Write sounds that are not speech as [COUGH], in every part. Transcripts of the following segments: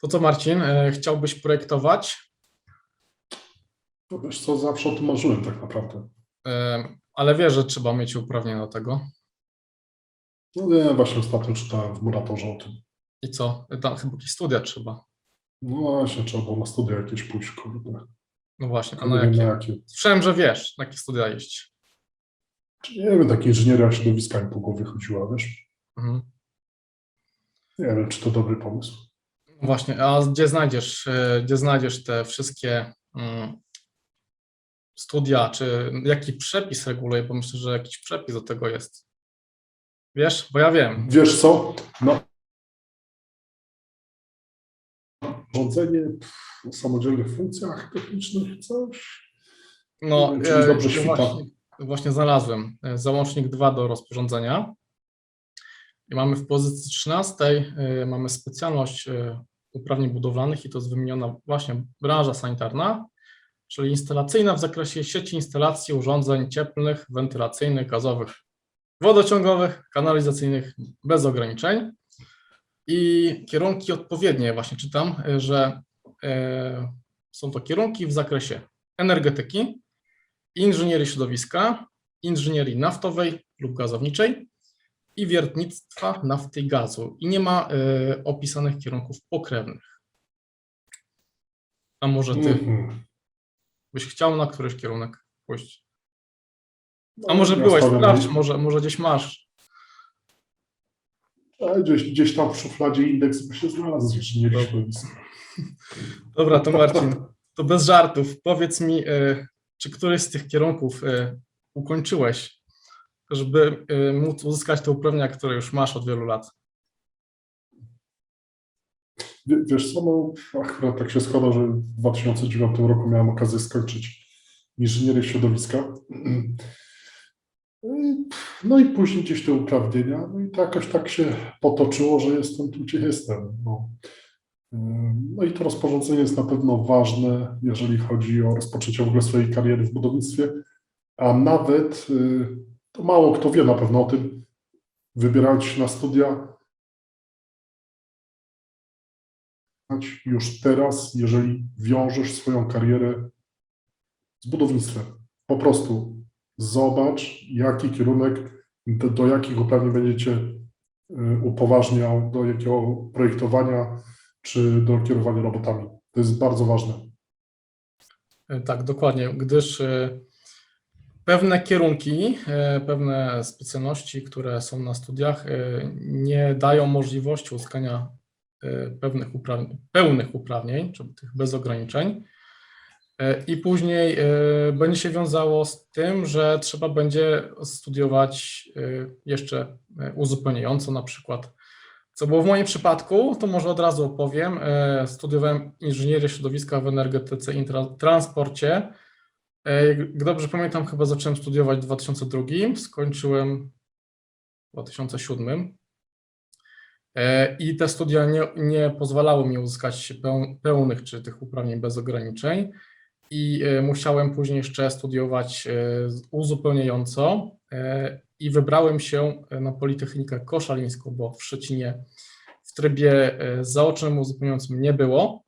To co Marcin, e, chciałbyś projektować, No wiesz co, zawsze o tym marzyłem tak naprawdę. e, ale wiesz, że trzeba mieć uprawnienia do tego. No nie, właśnie ostatnio czytałem w Muratorze o tym. I co? Tam chyba jakieś studia trzeba. No właśnie, trzeba było na studia jakieś pójść, kurde. No właśnie, a na wiem na jakie? jakie. Słyszałem, że wiesz, na jakie studia iść. Nie wiem, takie inżynieria środowiska mi po głowie chodziła, wiesz? Mhm. Nie wiem, czy to dobry pomysł. Właśnie, a gdzie znajdziesz, e, gdzie znajdziesz te wszystkie mm, studia, czy jaki przepis reguluje, bo myślę, że jakiś przepis do tego jest. Wiesz, bo ja wiem. Wiesz co? No. Rządzenie o samodzielnych funkcjach technicznych, coś. No, wiem, e, dobrze świta. właśnie, właśnie znalazłem e, załącznik 2 do rozporządzenia. I mamy w pozycji 13, e, mamy specjalność e, uprawnień budowlanych i to jest wymieniona właśnie branża sanitarna, czyli instalacyjna w zakresie sieci instalacji urządzeń cieplnych, wentylacyjnych, gazowych, wodociągowych, kanalizacyjnych bez ograniczeń. I kierunki odpowiednie, właśnie czytam, e, że są to kierunki w zakresie energetyki, inżynierii środowiska, inżynierii naftowej lub gazowniczej i wiertnictwa nafty i gazu. I nie ma e, opisanych kierunków pokrewnych. A może ty Mhm. byś chciał na któryś kierunek pójść? No, A może ja byłeś, stawiam- sprawdź, może, może gdzieś masz. A gdzieś, gdzieś tam w szufladzie indeks by się znalazł, inżynierii środowiska. Dobra, to Marcin, to bez żartów. Powiedz mi, e, czy któryś z tych kierunków e, ukończyłeś, żeby e, móc uzyskać te uprawnienia, które już masz od wielu lat? Wie- Wiesz co, no akurat tak się składa, że w 2009 roku miałem okazję skończyć inżynierię środowiska. No i później gdzieś te uprawnienia, no i to jakoś tak się potoczyło, że jestem tu, gdzie jestem. No. No i to rozporządzenie jest na pewno ważne, jeżeli chodzi o rozpoczęcie w ogóle swojej kariery w budownictwie, a nawet, y, to mało kto wie na pewno o tym, wybierając się na studia, już teraz, jeżeli wiążesz swoją karierę z budownictwem. Po prostu zobacz, jaki kierunek, do, do jakich uprawnień będziecie y, upoważniał, do jakiego projektowania czy do kierowania robotami. To jest bardzo ważne. Tak, dokładnie, gdyż e, pewne kierunki, e, pewne specjalności, które są na studiach, e, nie dają możliwości uzyskania e, pewnych uprawnień, pełnych uprawnień, czyli tych bez ograniczeń. I później będzie się wiązało z tym, że trzeba będzie studiować jeszcze uzupełniająco, na przykład co było w moim przypadku, to może od razu opowiem. Studiowałem inżynierię środowiska w energetyce i tra- transporcie. E, Jak dobrze pamiętam, chyba zacząłem studiować w 2002, skończyłem w 2007. E, I te studia nie, nie pozwalały mi uzyskać peł- pełnych czy tych uprawnień bez ograniczeń. I e, musiałem później jeszcze studiować uzupełniająco i wybrałem się na Politechnikę Koszalińską, bo w Szczecinie w trybie zaocznym uzupełniającym nie było.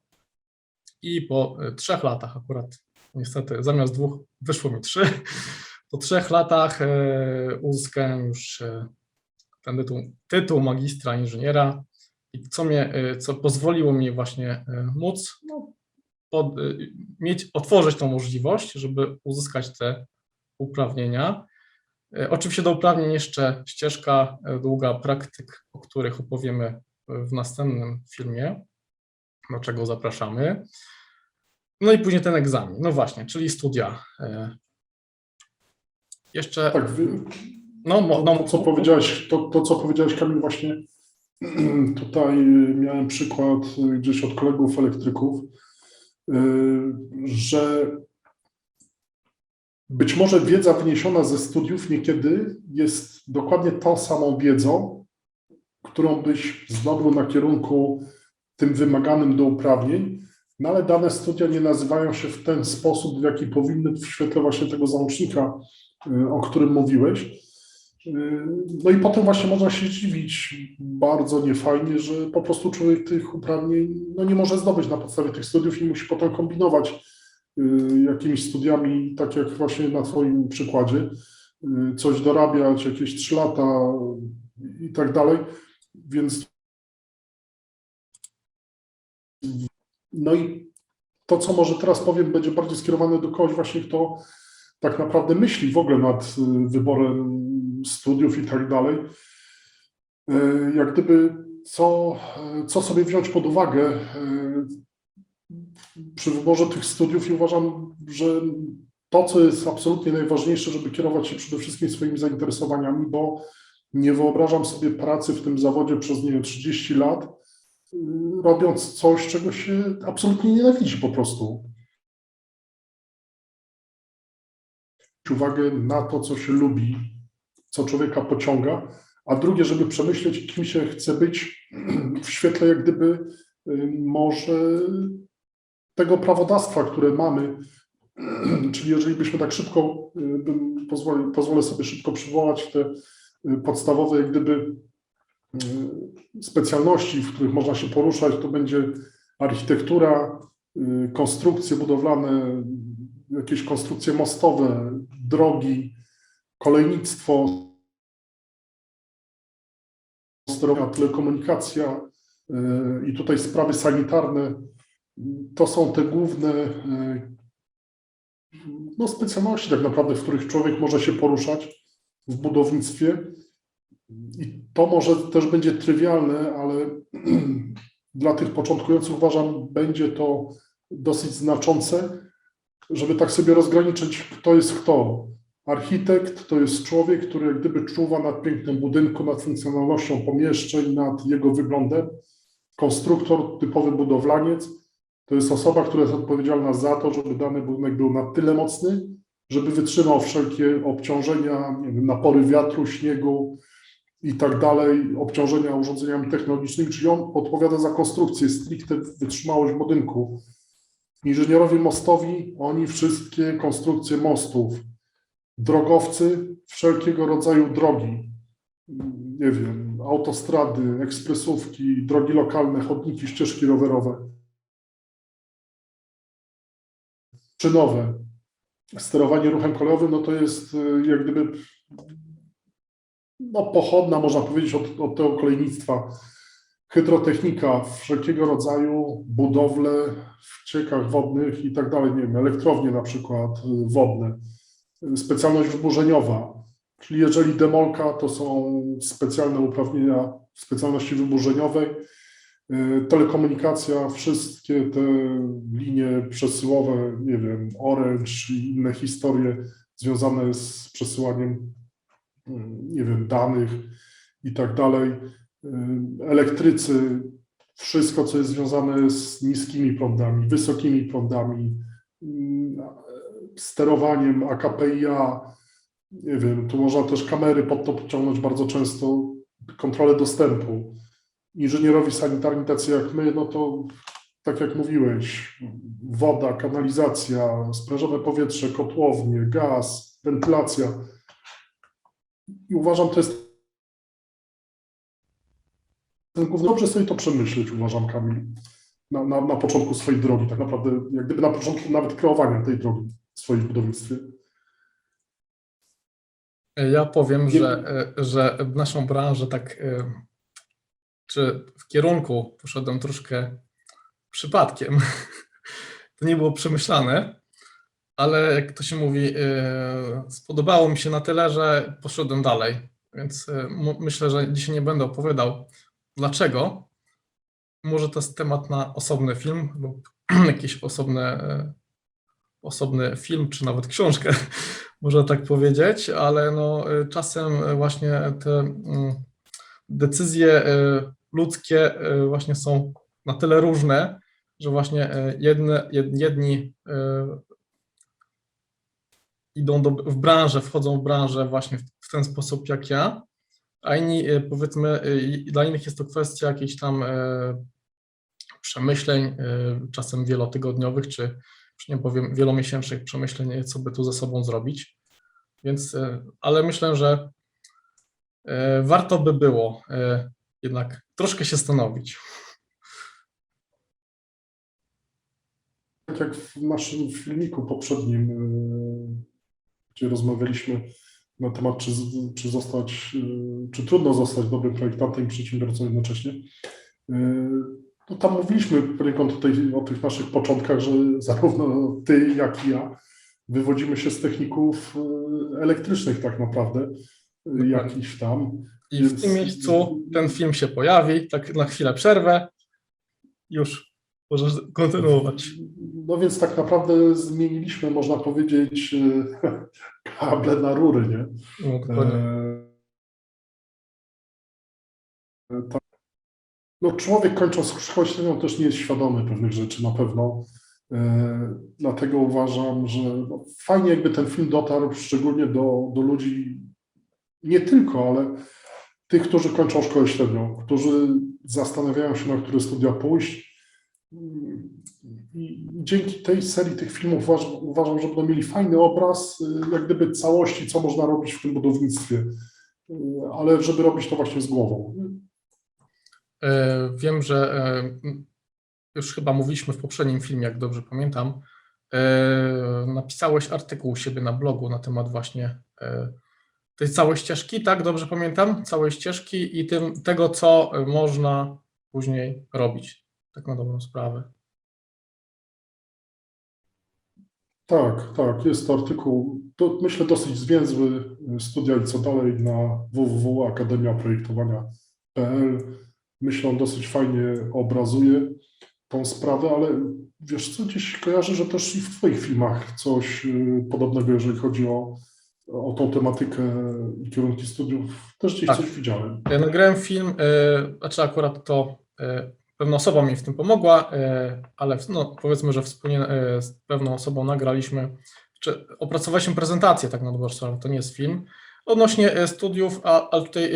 I po trzech latach akurat, niestety zamiast dwóch wyszło mi trzy, po trzech latach e, uzyskałem już e, ten tytuł, tytuł magistra inżyniera, i co, mnie, e, co pozwoliło mi właśnie móc no, pod, mieć, otworzyć tą możliwość, żeby uzyskać te uprawnienia. Oczywiście do uprawnień jeszcze ścieżka długa praktyk, o których opowiemy w następnym filmie, do czego zapraszamy. No i później ten egzamin. No właśnie, czyli studia. E, Jeszcze. Tak, No, to, no, to, co powiedziałeś, to, to, co powiedziałeś, Kamil, właśnie [CLEARS THROAT] tutaj miałem przykład gdzieś od kolegów elektryków, y, że być może wiedza wyniesiona ze studiów niekiedy jest dokładnie tą samą wiedzą, którą byś zdobył na kierunku tym wymaganym do uprawnień, no ale dane studia nie nazywają się w ten sposób, w jaki powinny w świetle właśnie tego załącznika, y, o którym mówiłeś, No i potem właśnie można się dziwić bardzo niefajnie, że po prostu człowiek tych uprawnień no nie może zdobyć na podstawie tych studiów i musi potem kombinować y, jakimiś studiami, tak jak właśnie na Twoim przykładzie, y, coś dorabiać, jakieś trzy lata i tak dalej. Więc no i to, co może teraz powiem, będzie bardziej skierowane do kogoś właśnie, kto tak naprawdę myśli w ogóle nad y, wyborem studiów i tak dalej. Y, Jak gdyby co, co sobie wziąć pod uwagę y, przy wyborze tych studiów i uważam, że to, co jest absolutnie najważniejsze, żeby kierować się przede wszystkim swoimi zainteresowaniami, bo nie wyobrażam sobie pracy w tym zawodzie przez, nie wiem, 30 lat, robiąc coś, czego się absolutnie nienawidzi po prostu. Uwagę na to, co się lubi, co człowieka pociąga, a drugie, żeby przemyśleć, kim się chce być [CLEARS THROAT] w świetle jak gdyby może tego prawodawstwa, które mamy, [CLEARS THROAT] czyli jeżeli byśmy tak szybko, y, pozwolę, pozwolę sobie szybko przywołać te y, podstawowe jak gdyby specjalności, w których można się poruszać, to będzie architektura, y, konstrukcje budowlane, jakieś konstrukcje mostowe, drogi, kolejnictwo, sterowania, telekomunikacja y, i tutaj sprawy sanitarne. To są te główne y, no, specjalności tak naprawdę, w których człowiek może się poruszać w budownictwie. I to może też będzie trywialne, ale [CLEARS THROAT] dla tych początkujących uważam, będzie to dosyć znaczące, żeby tak sobie rozgraniczyć, kto jest kto. Architekt to jest człowiek, który jak gdyby czuwa nad pięknem budynku, nad funkcjonalnością pomieszczeń, nad jego wyglądem. Konstruktor, typowy budowlaniec, to jest osoba, która jest odpowiedzialna za to, żeby dany budynek był na tyle mocny, żeby wytrzymał wszelkie obciążenia, wiem, napory wiatru, śniegu i tak dalej, obciążenia urządzeniami technologicznymi, czyli on odpowiada za konstrukcję, stricte wytrzymałość budynku. Inżynierowie mostowi, oni wszystkie konstrukcje mostów, drogowcy, wszelkiego rodzaju drogi, nie wiem, autostrady, ekspresówki, drogi lokalne, chodniki, ścieżki rowerowe, czynowe. Sterowanie ruchem kolejowym, no to jest y, jak gdyby no, pochodna, można powiedzieć, od, od tego kolejnictwa. Hydrotechnika, wszelkiego rodzaju budowle w ciekach wodnych i tak dalej, nie wiem, elektrownie na przykład y, wodne. Specjalność wyburzeniowa, czyli jeżeli demolka, to są specjalne uprawnienia specjalności wyburzeniowej. Y, Telekomunikacja, wszystkie te linie przesyłowe, nie wiem, Orange i inne historie związane z przesyłaniem, nie wiem, danych i tak dalej. Y, Elektrycy, wszystko, co jest związane z niskimi prądami, wysokimi prądami, y, sterowaniem AKPIA, nie wiem, tu można też kamery pod to podciągnąć bardzo często, kontrolę dostępu inżynierowi sanitarni tacy jak my, no to tak jak mówiłeś, woda, kanalizacja, sprężone powietrze, kotłownie, gaz, wentylacja. I uważam, to jest. Dobrze sobie to przemyśleć, uważam, Kamil, na, na, na początku swojej drogi, tak naprawdę, jak gdyby na początku nawet kreowania tej drogi w swoim budownictwie. Ja powiem, że, że w naszą branżę tak, e, czy w kierunku poszedłem troszkę przypadkiem. [LAUGHS] To nie było przemyślane, ale jak to się mówi, e, spodobało mi się na tyle, że poszedłem dalej. Więc mu- myślę, że dzisiaj nie będę opowiadał dlaczego. Może to jest temat na osobny film lub [CLEARS THROAT] jakiś osobny, e, osobny film, czy nawet książkę, [LAUGHS] można tak powiedzieć, ale no, czasem właśnie te decyzje ludzkie właśnie są na tyle różne, że właśnie jedne, jed- jedni idą do, w branżę, wchodzą w branżę właśnie w, w ten sposób jak ja, a inni e, powiedzmy, e, dla innych jest to kwestia jakichś tam e, przemyśleń, czasem wielotygodniowych, czy nie powiem wielomiesięcznych przemyśleń, co by tu ze sobą zrobić. Więc, ale myślę, że warto by było jednak troszkę się stanowić. Tak jak w naszym filmiku poprzednim, gdzie rozmawialiśmy na temat, czy, czy zostać, yy, czy trudno zostać dobrym projektantem i przedsiębiorcą jednocześnie. yy, No tam mówiliśmy poniekąd tutaj o tych naszych początkach, że zarówno ty, jak i ja wywodzimy się z techników yy, elektrycznych tak naprawdę, yy, jakichś tam. I w Więc- tym miejscu ten film się pojawi, tak na chwilę przerwę. Już możesz kontynuować. No więc tak naprawdę zmieniliśmy, można powiedzieć, yy, [LAUGHS] kable na rury, nie? No. E. No, człowiek kończąc szkołę średnią też nie jest świadomy pewnych rzeczy na pewno. E, Dlatego uważam, że no, fajnie jakby ten film dotarł szczególnie do, do ludzi, nie tylko, ale tych, którzy kończą szkołę średnią, którzy zastanawiają się, na które studia pójść. I dzięki tej serii tych filmów uważam, uważam że będą mieli fajny obraz, y, jak gdyby całości, co można robić w tym budownictwie. Y, Ale żeby robić to właśnie z głową. E, Wiem, że e, już chyba mówiliśmy w poprzednim filmie, jak dobrze pamiętam. e, Napisałeś artykuł u siebie na blogu na temat właśnie tej całej ścieżki, tak? Dobrze pamiętam? Całej ścieżki i tym, tego, co można później robić. Tak na dobrą sprawę. Tak, tak, jest to artykuł, to myślę dosyć zwięzły, y, studia i co dalej na www.akademiaprojektowania.pl. Myślę, on dosyć fajnie obrazuje tą sprawę, ale wiesz co, gdzieś kojarzę, że też i w Twoich filmach coś y, podobnego, jeżeli chodzi o, o tą tematykę i kierunki studiów, też gdzieś Tak. coś widziałem. Ja nagrałem film, e, znaczy akurat to e, pewna osoba mi w tym pomogła, e, ale no, powiedzmy, że wspólnie e, z pewną osobą nagraliśmy, czy opracowaliśmy prezentację tak na dobrą sprawę, to nie jest film, odnośnie e, studiów, a, tutaj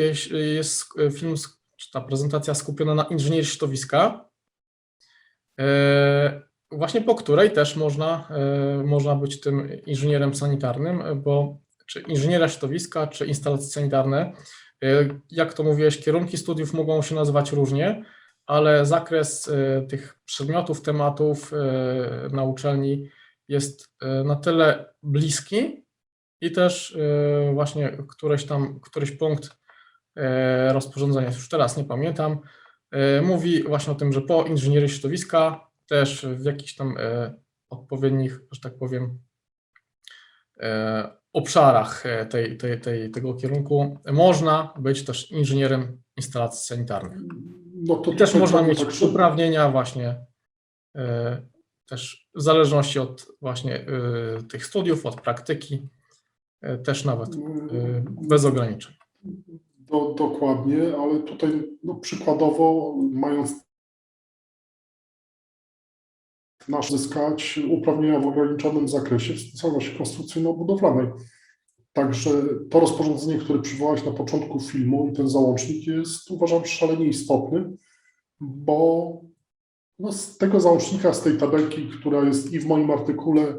jest film, czy ta prezentacja skupiona na inżynierii środowiska, właśnie po której też można, można być tym inżynierem sanitarnym, bo czy inżynieria środowiska, czy instalacje sanitarne, jak to mówiłeś, kierunki studiów mogą się nazywać różnie, ale zakres e, tych przedmiotów, tematów e, na uczelni jest e, na tyle bliski i też właśnie któryś tam, któryś punkt rozporządzenia, już teraz nie pamiętam, mówi właśnie o tym, że po inżynierii środowiska też w jakichś tam odpowiednich, że tak powiem, obszarach tej, tej, tej, tego kierunku można być też inżynierem instalacji sanitarnych. No to też można mieć tak, uprawnienia właśnie e, też w zależności od właśnie e, tych studiów, od praktyki, e, też nawet e, bez ograniczeń. Do, dokładnie, ale tutaj no, przykładowo, mając nasz zyskać uprawnienia w ograniczonym zakresie w specjalności konstrukcyjno-budowlanej. Także to rozporządzenie, które przywołałeś na początku filmu i ten załącznik jest uważam szalenie istotny, bo no, z tego załącznika, z tej tabelki, która jest i w moim artykule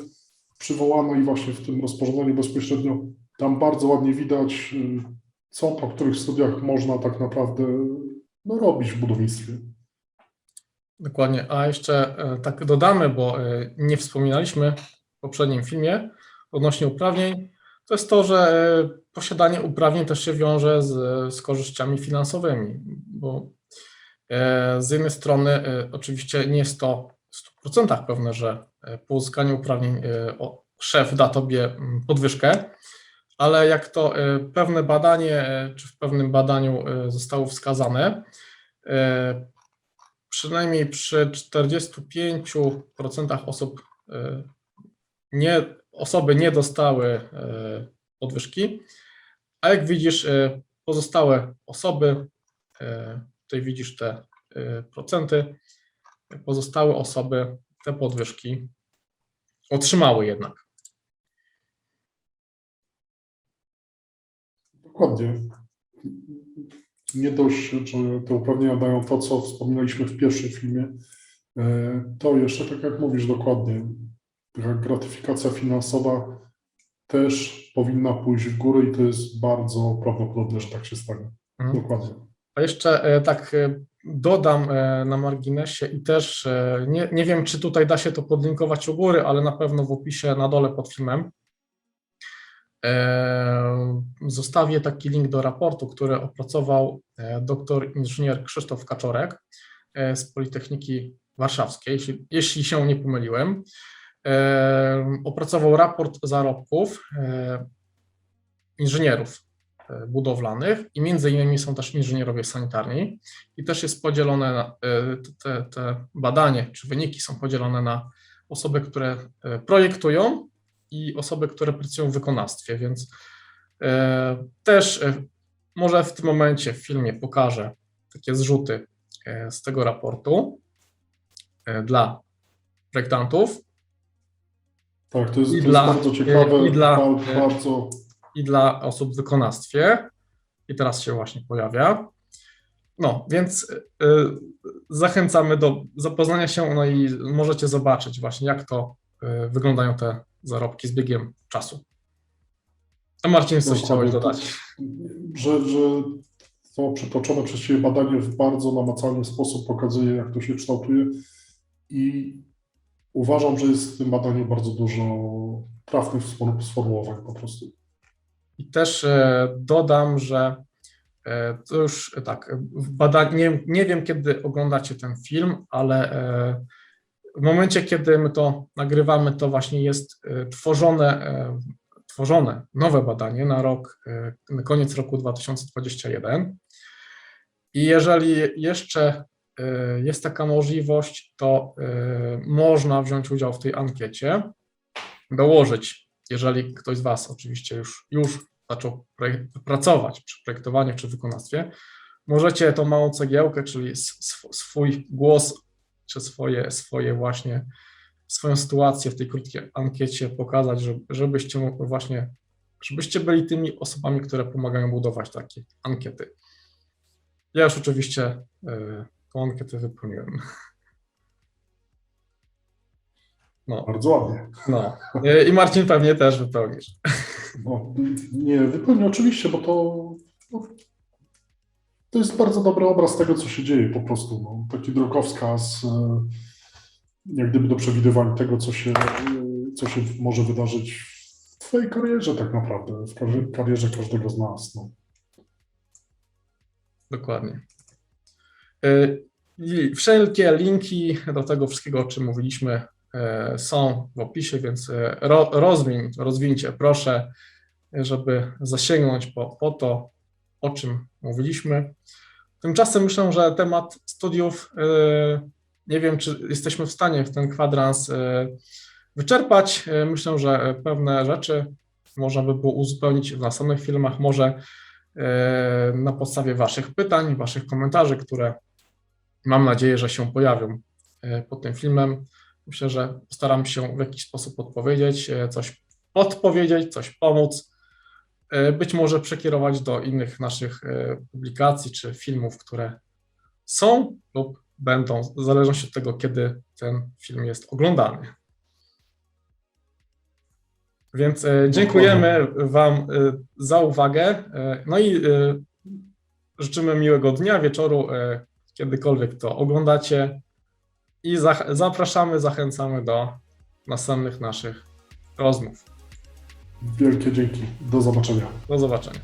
przywołana i właśnie w tym rozporządzeniu bezpośrednio, tam bardzo ładnie widać, y, co po których studiach można tak naprawdę no, robić w budownictwie. Dokładnie. A jeszcze e, tak dodamy, bo e, nie wspominaliśmy w poprzednim filmie odnośnie uprawnień, to jest to, że e, posiadanie uprawnień też się wiąże z, z korzyściami finansowymi, bo e, z jednej strony e, oczywiście nie jest to w 100% pewne, że e, po uzyskaniu uprawnień e, szef da tobie mm, podwyżkę, ale jak to e, pewne badanie, e, czy w pewnym badaniu e, zostało wskazane, e, przynajmniej przy 45% osób e, nie, osoby nie dostały e, podwyżki, a jak widzisz e, pozostałe osoby, e, tutaj widzisz te procenty, pozostałe osoby te podwyżki otrzymały jednak. Dokładnie. Nie dość, że te uprawnienia dają to, co wspominaliśmy w pierwszym filmie, to jeszcze, tak jak mówisz dokładnie, gratyfikacja finansowa też powinna pójść w górę i to jest bardzo prawdopodobne, że tak się stanie. Mhm. Dokładnie. A jeszcze e, tak e, dodam e, na marginesie i też nie, nie wiem, czy tutaj da się to podlinkować u góry, ale na pewno w opisie na dole pod filmem zostawię taki link do raportu, który opracował doktor inżynier Krzysztof Kaczorek z Politechniki Warszawskiej, jeśli, jeśli się nie pomyliłem. Opracował raport zarobków inżynierów e, budowlanych i między innymi są też inżynierowie sanitarni i też jest podzielone, na, e, te, te badanie czy wyniki są podzielone na osoby, które e, projektują i osoby, które pracują w wykonawstwie, więc też może w tym momencie w filmie pokażę takie zrzuty z tego raportu dla projektantów Tak, to jest, I to dla- jest bardzo ciekawe, i dla- ba- bardzo i dla osób w wykonawstwie. I teraz się właśnie pojawia. No, więc y, zachęcamy do zapoznania się, no i możecie zobaczyć właśnie, jak to y, wyglądają te zarobki z biegiem czasu. A Marcin, coś chciałeś dodać? że, że to przytoczone przez Ciebie badanie w bardzo namacalny sposób pokazuje, jak to się kształtuje i uważam, że jest w tym badaniu bardzo dużo trafnych sfor- sformułowań po prostu. I też e, dodam, że e, to już tak, w badaniu, nie, nie wiem kiedy oglądacie ten film, ale e, w momencie, kiedy my to nagrywamy, to właśnie jest tworzone, tworzone nowe badanie na rok, na koniec roku 2021. I jeżeli jeszcze jest taka możliwość, to e, można wziąć udział w tej ankiecie, dołożyć, jeżeli ktoś z Was oczywiście już, już zaczął pracować przy projektowaniu czy wykonawstwie, możecie tą małą cegiełkę, czyli swój głos, czy swoje, swoje właśnie, swoją sytuację w tej krótkiej ankiecie pokazać, żeby, żebyście właśnie, żebyście byli tymi osobami, które pomagają budować takie ankiety. Ja już oczywiście y, tą ankietę wypełniłem. No, Bardzo ładnie. no. Y, I Marcin pewnie też wypełnisz. No, nie, wypełnię oczywiście, bo to, to jest bardzo dobry obraz tego, co się dzieje po prostu. No, taki drogowskaz, e, jak gdyby do przewidywania tego, co się, e, co się może wydarzyć w Twojej karierze tak naprawdę, w karierze każdego z nas. No. Dokładnie. Y, I wszelkie linki do tego wszystkiego, o czym mówiliśmy, e, są w opisie, więc e, ro, rozwiń, rozwincie proszę, żeby zasięgnąć po, po to, o czym mówiliśmy. Tymczasem myślę, że temat studiów, e, nie wiem, czy jesteśmy w stanie w ten kwadrans wyczerpać. Myślę, że pewne rzeczy można by było uzupełnić w następnych filmach, może na podstawie Waszych pytań, Waszych komentarzy, które mam nadzieję, że się pojawią e, pod tym filmem. Myślę, że postaram się w jakiś sposób odpowiedzieć, e, coś podpowiedzieć, coś pomóc, e, być może przekierować do innych naszych publikacji czy filmów, które są lub będą, w zależności od tego, kiedy ten film jest oglądany. Więc dziękujemy Wam za uwagę. No i życzymy miłego dnia, wieczoru, kiedykolwiek to oglądacie. I zapraszamy, zachęcamy do następnych naszych rozmów. Wielkie dzięki. Do zobaczenia. Do zobaczenia.